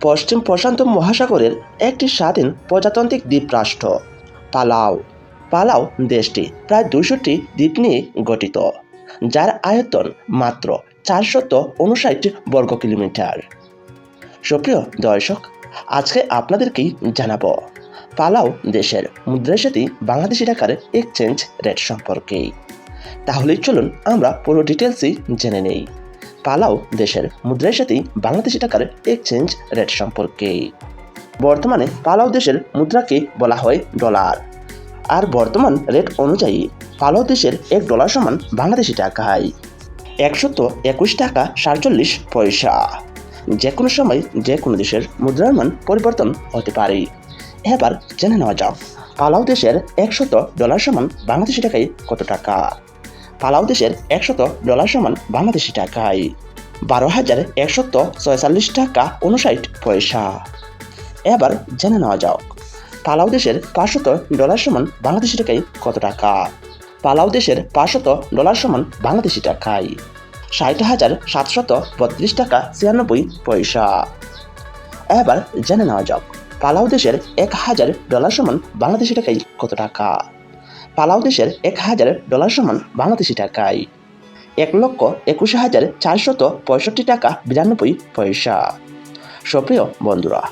পশ্চিম প্রশান্ত মহাসাগরের একটি স্বাধীন প্রজাতান্ত্রিক দ্বীপরাষ্ট্র, পালাও। পালাও দেশটি প্রায় দুশোটি দ্বীপ নিয়ে গঠিত, যার আয়তন মাত্র চারশত উনষাট বর্গ কিলোমিটার। সুপ্রিয় দর্শক, আজকে আপনাদেরকেই জানাব, পালাও দেশের মুদ্রার সাথে বাংলাদেশি টাকার এক্সচেঞ্জ রেট সম্পর্কে। তাহলে চলুন আমরা পুরো ডিটেলসই জেনে নেই। পালাও দেশের মুদ্রার সাথেই বাংলাদেশি টাকার এক্সচেঞ্জ রেট সম্পর্কে। বর্তমানে পালাও দেশের মুদ্রাকে বলা হয় ডলার আর বর্তমান রেট অনুযায়ী পালাও দেশের এক ডলার সমান বাংলাদেশি টাকায়। একশত একুশ টাকা সাতচল্লিশ পয়সা। যে কোনো সময় যে কোনো দেশের মুদ্রার মান পরিবর্তন হতে পারে। এবার জেনে নেওয়া যাক, পালাও দেশের একশত ডলার সমান বাংলাদেশি টাকায় কত টাকা? পালাও দেশের একশত ডলার সমান বাংলাদেশি টাকায়। বারো হাজার একশত ছয়চল্লিশ টাকা উনষাট পয়সা। এবার জেনে নেওয়া যাক পালাও দেশের পাঁচশত ডলার সমান বাংলাদেশি টাকায় কত টাকা? পালাও দেশের পাঁচশত ডলার সমান বাংলাদেশি টাকায় ষাট হাজার সাতশত বত্রিশ টাকা ছিয়ানব্বই পয়সা। এবার জেনে নেওয়া যাক পালাও দেশের এক হাজার ডলার সমান বাংলাদেশি টাকায় কত টাকা? পালাও দেশের এক হাজার ডলার সমান বাংলাদেশি টাকায়। এক লক্ষ একুশ হাজার চারশত পঁয়ষট্টি টাকা বিরানব্বই পয়সা। সুপ্রিয় বন্ধুরা,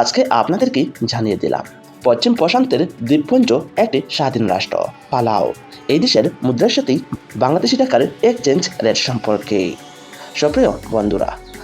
আজকে আপনাদেরকে জানিয়ে দিলাম, পশ্চিম প্রশান্তের দ্বীপপুঞ্জ একটি স্বাধীন রাষ্ট্র, পালাও। এই দেশের মুদ্রার সাথেই বাংলাদেশি টাকার এক্সচেঞ্জ রেট সম্পর্কে। সুপ্রিয় বন্ধুরা